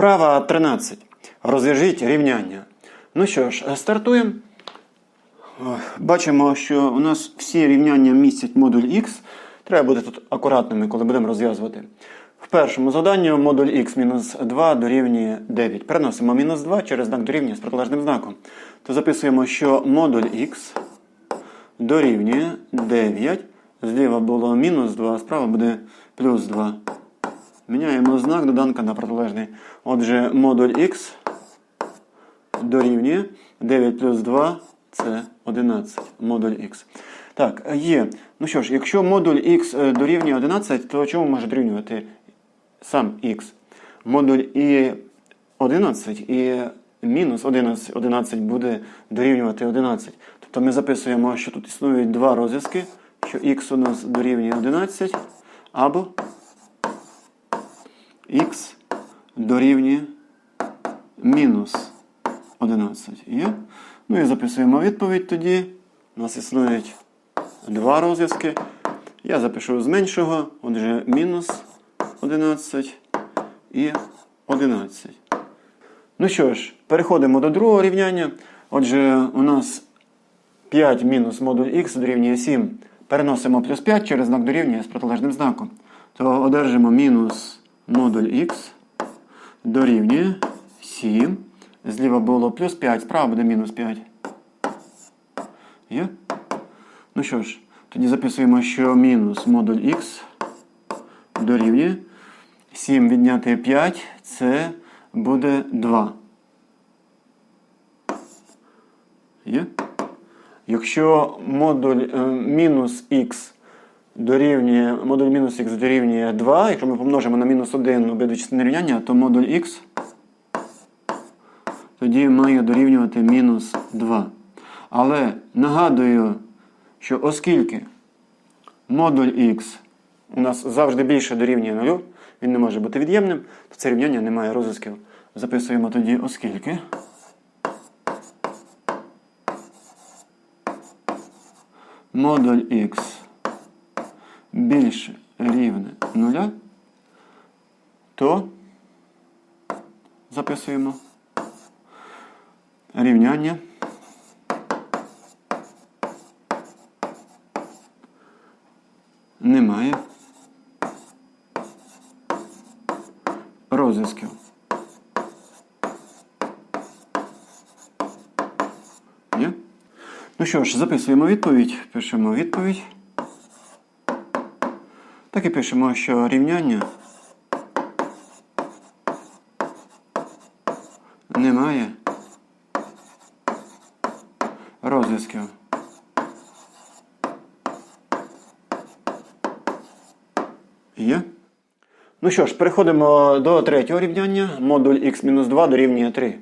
Вправа 13. Розв'яжіть рівняння. Ну що ж, стартуємо. Бачимо, що у нас всі рівняння містять модуль X. Треба бути тут акуратними, коли будемо розв'язувати. В першому заданні модуль x мінус 2 дорівнює 9. Переносимо мінус 2 через знак дорівнює з протилежним знаком. То записуємо, що модуль x дорівнює 9. Зліва було мінус 2, справа буде плюс 2. Міняємо знак доданка на протилежний. Отже, модуль x дорівнює 9 плюс 2 це 11. Модуль x. Так, є. Ну що ж, якщо модуль x е, дорівнює 11, то чому може дорівнювати сам x? Модуль і 11 і мінус 11, 11 буде дорівнювати 11. Тобто ми записуємо, що тут існують два розв'язки, що x у нас дорівнює 11, або x дорівнює мінус 11. Є? Ну і записуємо відповідь тоді. У нас існують два розв'язки. Я запишу з меншого, отже, мінус 11 і 11. Ну що ж, переходимо до другого рівняння. Отже, у нас 5 мінус модуль х дорівнює 7. Переносимо плюс 5 через знак дорівнює з протилежним знаком. То одержимо мінус модуль х дорівнює 7. Зліва було плюс 5, справа буде мінус 5. Є? Ну що ж, тоді записуємо, що мінус модуль х дорівнює 7 відняти 5 це буде 2. Є? Якщо модуль е, мінус х дорівнює, модуль мінус х дорівнює 2, якщо ми помножимо на мінус 1 обидві частини рівняння, то модуль х тоді має дорівнювати мінус 2. Але нагадую, що оскільки модуль х у нас завжди більше дорівнює 0, він не може бути від'ємним, то це рівняння не має розв'язків. Записуємо тоді, оскільки. Модуль х більше рівне 0, то записуємо рівняння немає розв'язків. Ну що ж, записуємо відповідь, пишемо відповідь. Так і пишемо, що рівняння немає розв'язків. Є? Ну що ж, переходимо до третього рівняння. Модуль x-2 дорівнює 3.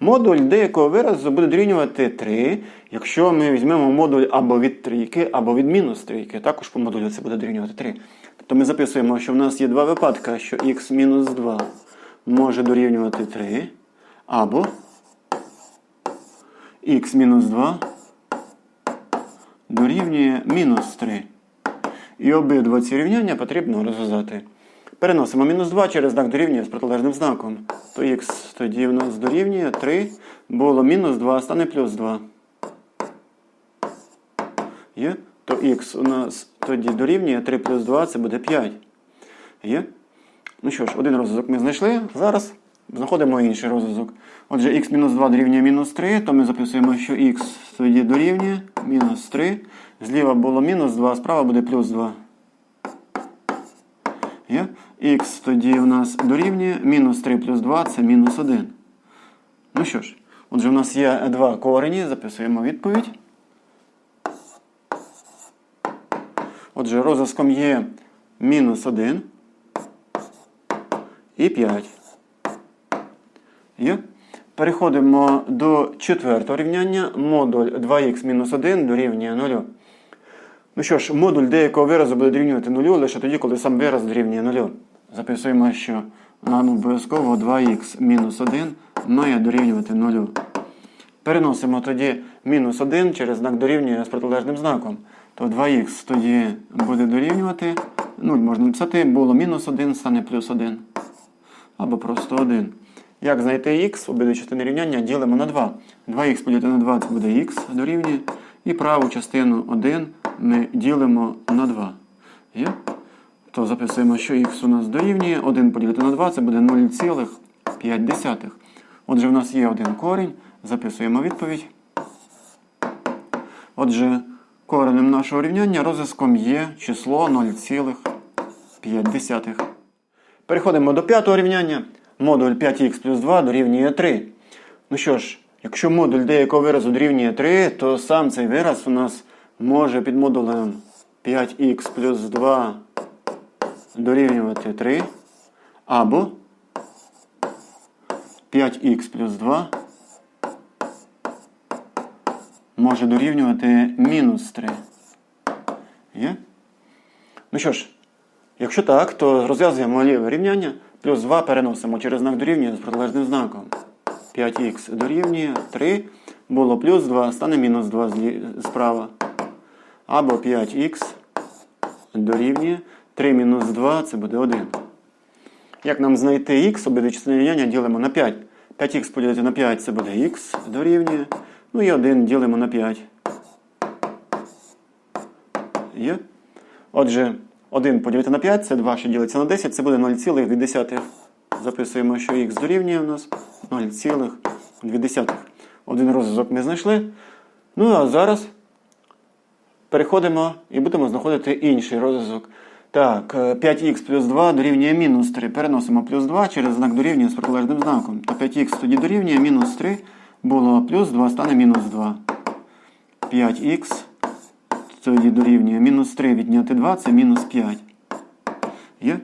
Модуль деякого виразу буде дорівнювати 3, якщо ми візьмемо модуль або від трійки, або від мінус трійки. Також по модулю це буде дорівнювати 3. Тобто ми записуємо, що в нас є два випадки, що x-2 може дорівнювати 3, або x-2 дорівнює мінус 3. І обидва ці рівняння потрібно розв'язати. Переносимо мінус 2 через знак дорівнює з протилежним знаком. То х тоді в нас дорівнює 3, було мінус 2, стане плюс 2. Є? То х у нас тоді дорівнює 3 плюс 2, це буде 5. Є? Ну що ж, один розв'язок ми знайшли. Зараз знаходимо інший розв'язок. Отже, х-2 дорівнює мінус 3, то ми записуємо, що х тоді дорівнює мінус 3. Зліва було мінус 2, справа буде плюс 2. Є? Х тоді у нас дорівнює мінус 3 плюс 2 це мінус 1. Ну що ж, отже, у нас є два корені, записуємо відповідь. Отже, розв'язком є мінус 1 і 5. Є? Переходимо до четвертого рівняння. Модуль 2х-1 дорівнює 0. Ну що ж, модуль деякого виразу буде дорівнювати 0 лише тоді, коли сам вираз дорівнює 0. Записуємо, що нам обов'язково 2х-1 має дорівнювати 0. Переносимо тоді мінус 1 через знак дорівнює з протилежним знаком. То 2х тоді буде дорівнювати 0 можна написати, було мінус 1, стане плюс 1. Або просто 1. Як знайти х, обидві частини рівняння ділимо на 2. 2х поділити на 2 це буде х дорівнює. І праву частину 1 ми ділимо на 2. Є? То записуємо, що х у нас дорівнює. 1 поділити на 2 це буде 0,5. Отже, в нас є один корінь. Записуємо відповідь. Отже, коренем нашого рівняння розв'язком є число 0,5. Переходимо до п'ятого рівняння. Модуль 5х плюс 2 дорівнює 3. Ну що ж, якщо модуль деякого виразу дорівнює 3, то сам цей вираз у нас може під модулем 5х плюс 2 дорівнювати 3. Або 5х плюс 2 може дорівнювати мінус 3. Є? Ну що ж, якщо так, то розв'язуємо ліве рівняння. Плюс 2 переносимо через знак дорівнює з протилежним знаком. 5х дорівнює 3. Було плюс 2, стане мінус 2 справа. Або 5х дорівнює 3 мінус 2 це буде 1. Як нам знайти х, обидві частини рівняння ділимо на 5. 5х поділити на 5 це буде х дорівнює. Ну і 1 ділимо на 5. Є? Отже, 1 поділити на 5 це 2, що ділиться на 10, це буде 0,2. Записуємо, що х дорівнює у нас 0,2. Один розв'язок ми знайшли. Ну а зараз переходимо і будемо знаходити інший розв'язок. Так, е, 5х плюс 2 дорівнює мінус 3. Переносимо плюс 2 через знак дорівнює з протилежним знаком. То 5х тоді дорівнює мінус 3. Було плюс 2, стане мінус 2. 5х тоді дорівнює мінус 3 відняти 2 це мінус 5. Є?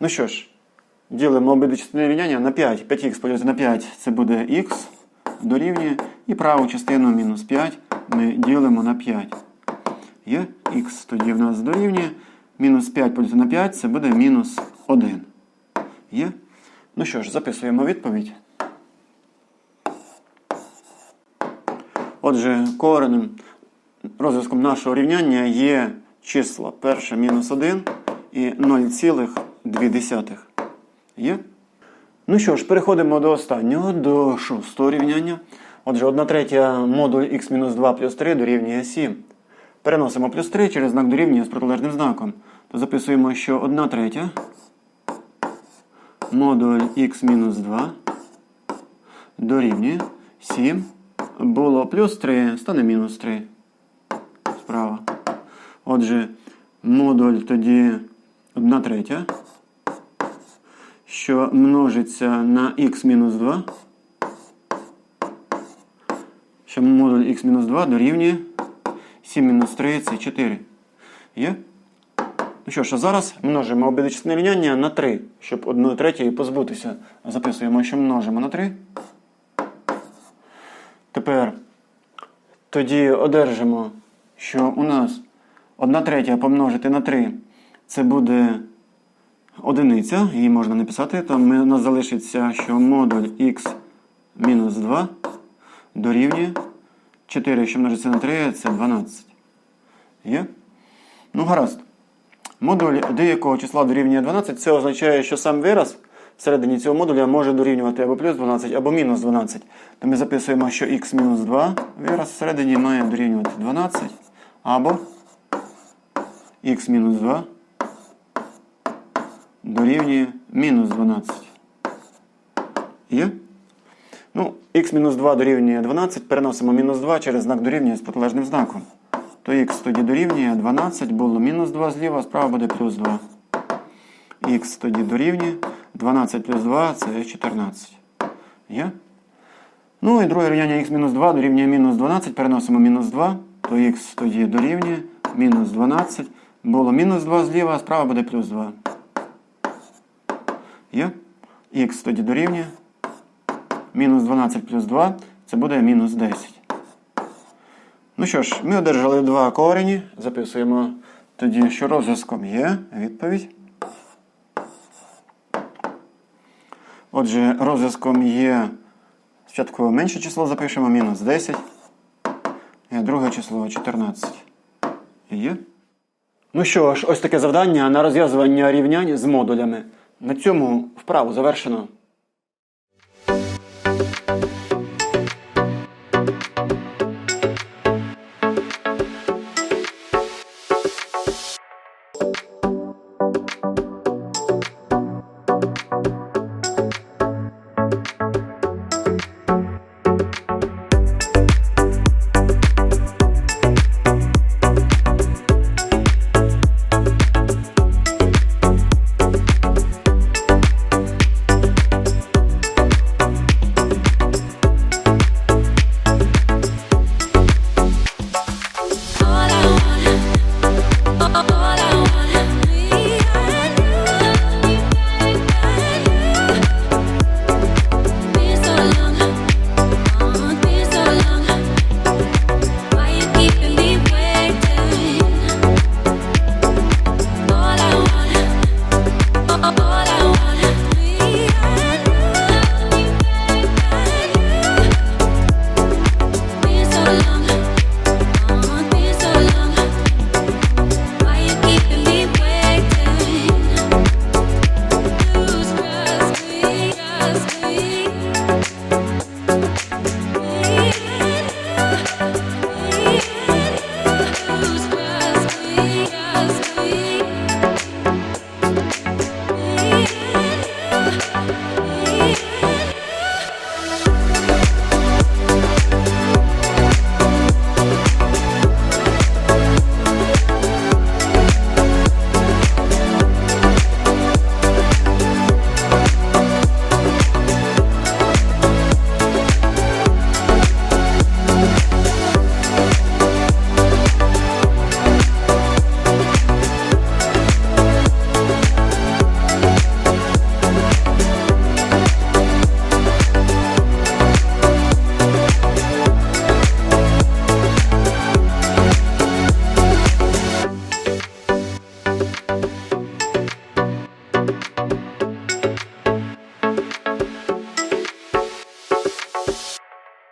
Ну що ж, ділимо обидві частини рівняння на 5. 5х поділити на 5 це буде х дорівнює. І праву частину мінус 5 ми ділимо на 5. Є? Х тоді в нас дорівнює. Мінус 5 поділити на 5 це буде мінус 1. Є? Ну що ж, записуємо відповідь. Отже, коренем розв'язком нашого рівняння є числа перше мінус 1 і 0,2. Є? Ну що ж, переходимо до останнього, до шостого рівняння. Отже, 1 третя модуль х-2 плюс 3 дорівнює 7. Переносимо плюс 3 через знак дорівнює з протилежним знаком. То записуємо, що 1 третя модуль х-2 дорівнює 7. Було плюс 3, стане мінус 3. Справа. Отже, модуль тоді 1 третя, що множиться на х-2, що модуль х-2 дорівнює 7 мінус 3 це 4. Є? Ну що ж, а зараз множимо обидві частини рівняння на 3, щоб 1 третьої позбутися. Записуємо, що множимо на 3. Тепер тоді одержимо, що у нас 1 третя помножити на 3 це буде одиниця, її можна написати, то у нас залишиться, що модуль х мінус 2 дорівнює 4, що множиться на 3, це 12. Є? Ну, гаразд. Модуль деякого числа дорівнює 12, це означає, що сам вираз всередині цього модуля може дорівнювати або плюс 12, або мінус 12. То ми записуємо, що х мінус 2 вираз всередині має дорівнювати 12, або х мінус 2 дорівнює мінус 12. Є? Ну, х-2 дорівнює 12, переносимо мінус 2 через знак дорівнює з протилежним знаком. То х тоді дорівнює 12, було мінус 2 зліва, справа буде плюс 2. Х тоді дорівнює 12 плюс 2 це 14. Є? Ну і друге рівняння х-2 дорівнює мінус 12, переносимо мінус 2, то х тоді дорівнює мінус 12. Було мінус 2 зліва, а справа буде плюс 2. Є? Х тоді дорівнює. Мінус 12 плюс 2 це буде мінус 10. Ну що ж, ми одержали два корені. Записуємо тоді, що розв'язком є відповідь. Отже, розв'язком є спочатку менше число запишемо, мінус 10. І друге число 14. Є? Ну що ж, ось таке завдання на розв'язування рівнянь з модулями. На цьому вправу завершено.